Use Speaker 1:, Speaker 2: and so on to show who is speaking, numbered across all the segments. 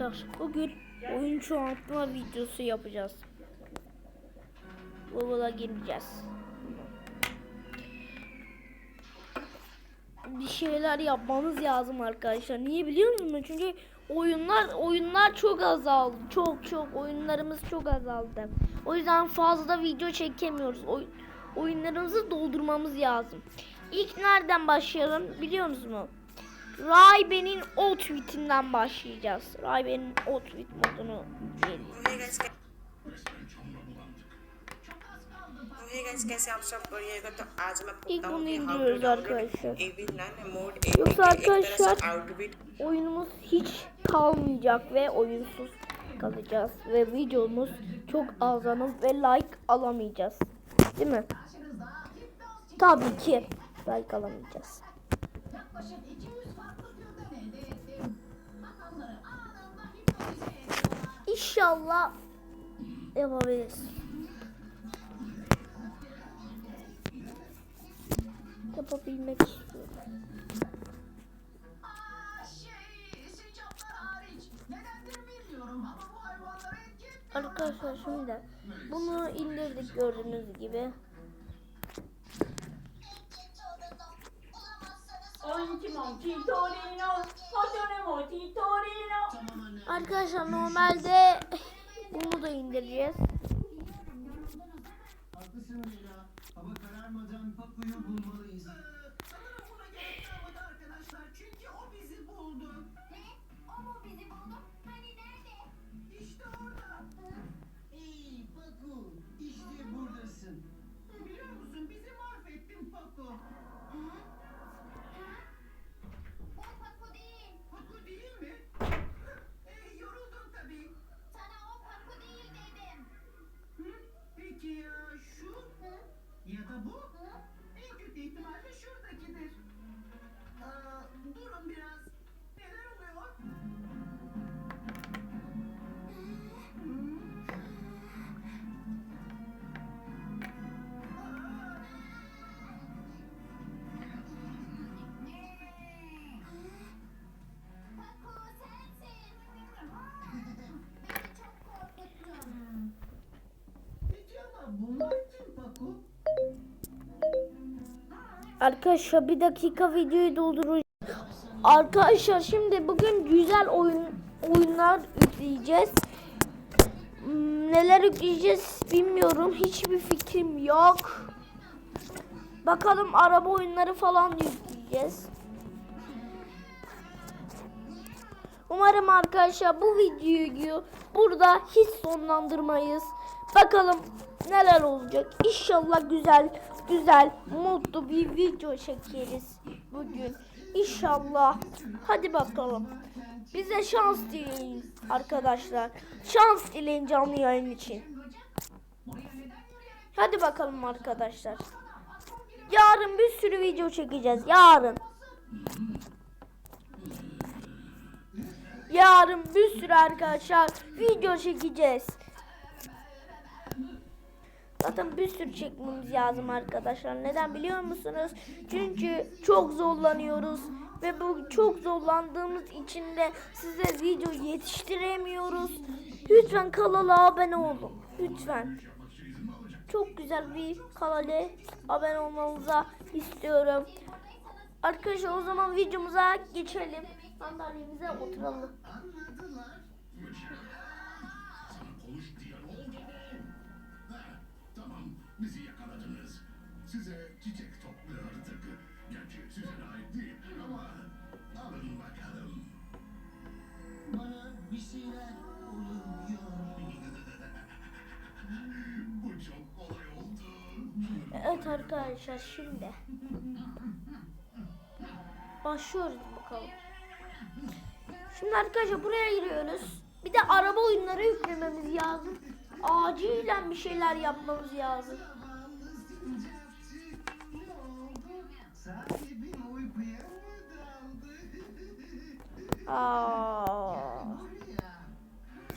Speaker 1: Arkadaşlar bugün oyun çoğaltma videosu yapacağız. Google'a gireceğiz. Bir şeyler yapmamız lazım arkadaşlar. Niye biliyor musunuz? Çünkü oyunlar oyunlar çok azaldı. Çok çok oyunlarımız çok azaldı. O yüzden fazla video çekemiyoruz. Oy, oyunlarımızı doldurmamız lazım. İlk nereden başlayalım biliyor musunuz? Rayben'in o tweetinden başlayacağız. Rayben'in
Speaker 2: o tweet modunu geliyor.
Speaker 1: İlk bunu indiriyoruz arkadaşlar. Yoksa arkadaşlar oyunumuz hiç kalmayacak ve oyunsuz kalacağız. Ve videomuz çok azlanıp ve like alamayacağız. Değil mi? Tabii ki like alamayacağız. İnşallah yapabiliriz. Yapabilmek istiyorum. Arkadaşlar şimdi bunu indirdik gördüğünüz gibi. Arkadaşlar normalde bunu da indireceğiz.
Speaker 3: Haklısın Leyla. Hava kararmadan Papu'yu bulmalıyız.
Speaker 4: Arkadaşlar
Speaker 1: bir dakika videoyu dolduracağım. Arkadaşlar şimdi bugün güzel oyun oyunlar yükleyeceğiz. Hmm, Neler yükleyeceğiz bilmiyorum. Hiçbir fikrim yok. Bakalım araba oyunları falan yükleyeceğiz. Umarım arkadaşlar bu videoyu burada hiç sonlandırmayız. Bakalım neler olacak. İnşallah güzel güzel mutlu bir video çekeriz bugün. İnşallah. Hadi bakalım. Bize şans dileyin arkadaşlar. Şans dileyin canlı yayın için. Hadi bakalım arkadaşlar. Yarın bir sürü video çekeceğiz. Yarın. Yarın bir sürü arkadaşlar video çekeceğiz. Zaten bir sürü çekmemiz lazım arkadaşlar. Neden biliyor musunuz? Çünkü çok zorlanıyoruz. Ve bu çok zorlandığımız için de size video yetiştiremiyoruz. Lütfen kanala abone olun. Lütfen. Çok güzel bir kanala abone olmanızı istiyorum. Arkadaşlar o zaman videomuza geçelim. Sandalyemize oturalım.
Speaker 5: Size çiçek topluyorduk. Gerçi size ait değil ama alın bakalım.
Speaker 3: Bana bir şeyler oluyor.
Speaker 5: Bu çok kolay oldu.
Speaker 1: Evet arkadaşlar şimdi başlıyoruz bakalım. Şimdi arkadaşlar buraya giriyoruz. Bir de araba oyunları yüklememiz lazım. Acilen bir şeyler yapmamız lazım.
Speaker 3: Oldu? Sahibin uykuya mı daldı?
Speaker 1: Aa,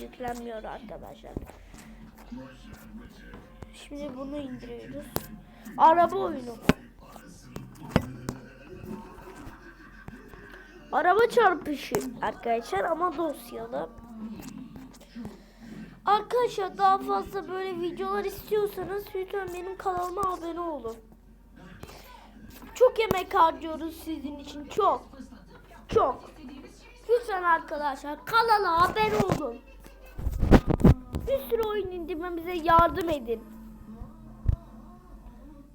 Speaker 1: yüklenmiyor arkadaşlar. Şimdi bunu indiriyoruz. Araba oyunu. Araba çarpışı arkadaşlar ama dosyalı. Arkadaşlar daha fazla böyle videolar istiyorsanız lütfen benim kanalıma abone olun. Emek harcıyoruz sizin için çok. Çok. Lütfen arkadaşlar kanala abone olun. Bir sürü oyun indirmemize yardım edin.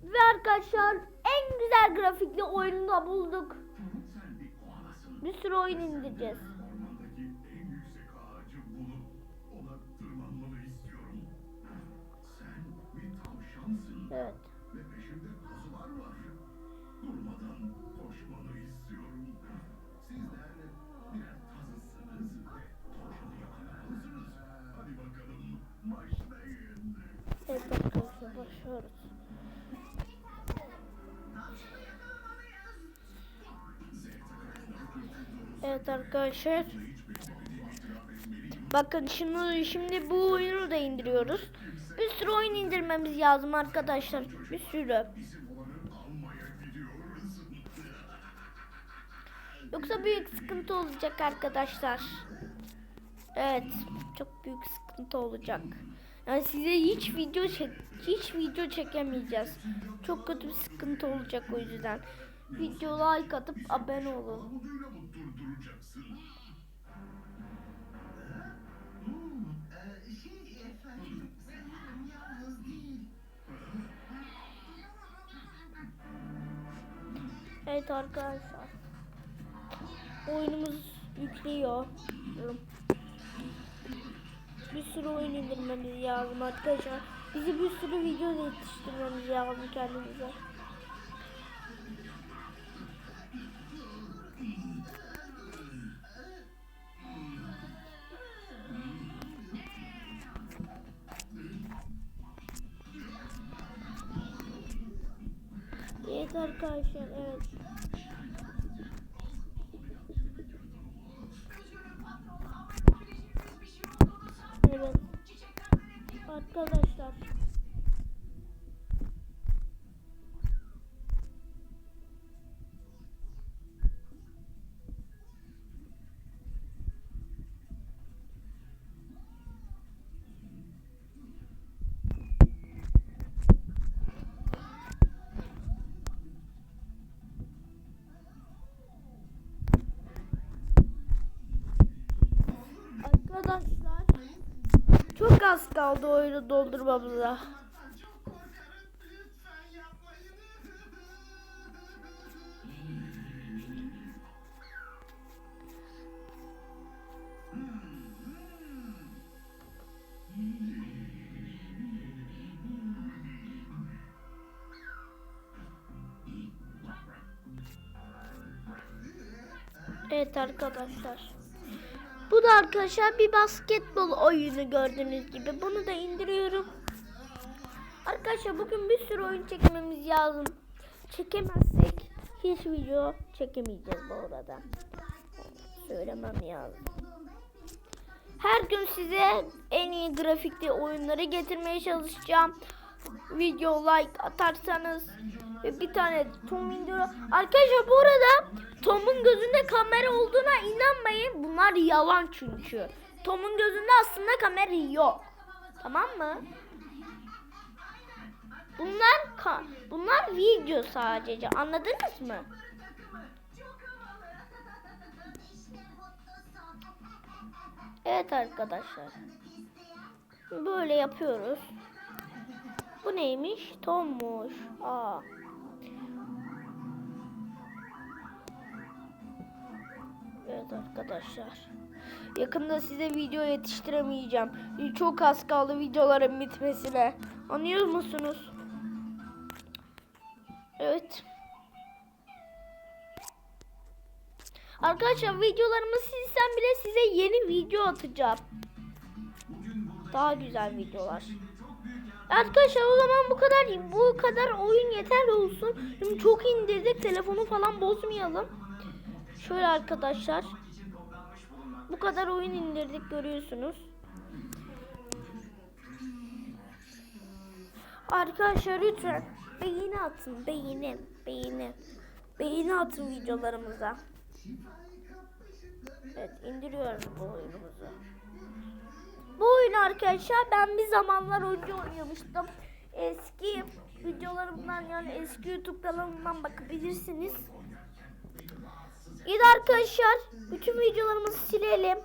Speaker 1: Ve arkadaşlar en güzel grafikli oyunu da bulduk.
Speaker 5: Bir
Speaker 1: sürü oyun indireceğiz.
Speaker 5: Ormandaki
Speaker 1: başlıyoruz. Evet arkadaşlar. Bakın şunu şimdi bu oyunu da indiriyoruz. Bir sürü oyun indirmemiz lazım arkadaşlar. Bir sürü. Yoksa büyük sıkıntı olacak arkadaşlar. Evet, çok büyük sıkıntı olacak. Yani size hiç video çek hiç video çekemeyeceğiz. Çok kötü bir sıkıntı olacak o yüzden. Video like atıp abone olun. Evet arkadaşlar. Oyunumuz yüklüyor. Bir sürü oyun indirmemiz lazım arkadaşlar. Bizi bir sürü video yetiştirmemiz lazım kendimize. Evet arkadaşlar evet. Evet. Arkadaşlar. Çok az kaldı oyunu doldurmamıza. Evet arkadaşlar. Da arkadaşlar bir basketbol oyunu gördüğünüz gibi. Bunu da indiriyorum. Arkadaşlar bugün bir sürü oyun çekmemiz lazım. Çekemezsek hiç video çekemeyeceğiz bu arada. Söylemem lazım. Her gün size en iyi grafikli oyunları getirmeye çalışacağım. Video like atarsanız ve bir tane Tom indiriyor. Arkadaşlar bu arada Tom'un gözünde kamera olduğuna inanmayın. Bunlar yalan çünkü. Tom'un gözünde aslında kamera yok. Tamam mı? Bunlar ka- bunlar video sadece. Anladınız mı? Evet arkadaşlar. Böyle yapıyoruz. Bu neymiş? Tommuş. Aa. Evet arkadaşlar. Yakında size video yetiştiremeyeceğim. Çok az kaldı videoların bitmesine. Anlıyor musunuz? Evet. Arkadaşlar videolarımı silsem bile size yeni video atacağım. Daha güzel videolar. Arkadaşlar o zaman bu kadar bu kadar oyun yeterli olsun. Şimdi çok indirdik telefonu falan bozmayalım. Şöyle arkadaşlar. Bu kadar oyun indirdik görüyorsunuz. Arkadaşlar lütfen beğeni atın beğeni beğeni. Beğeni atın videolarımıza. Evet indiriyoruz bu oyunumuzu. arkadaşlar. Ben bir zamanlar oyuncu oynamıştım. Eski videolarımdan yani eski YouTube kanalımdan bakabilirsiniz. İyi arkadaşlar bütün videolarımızı silelim.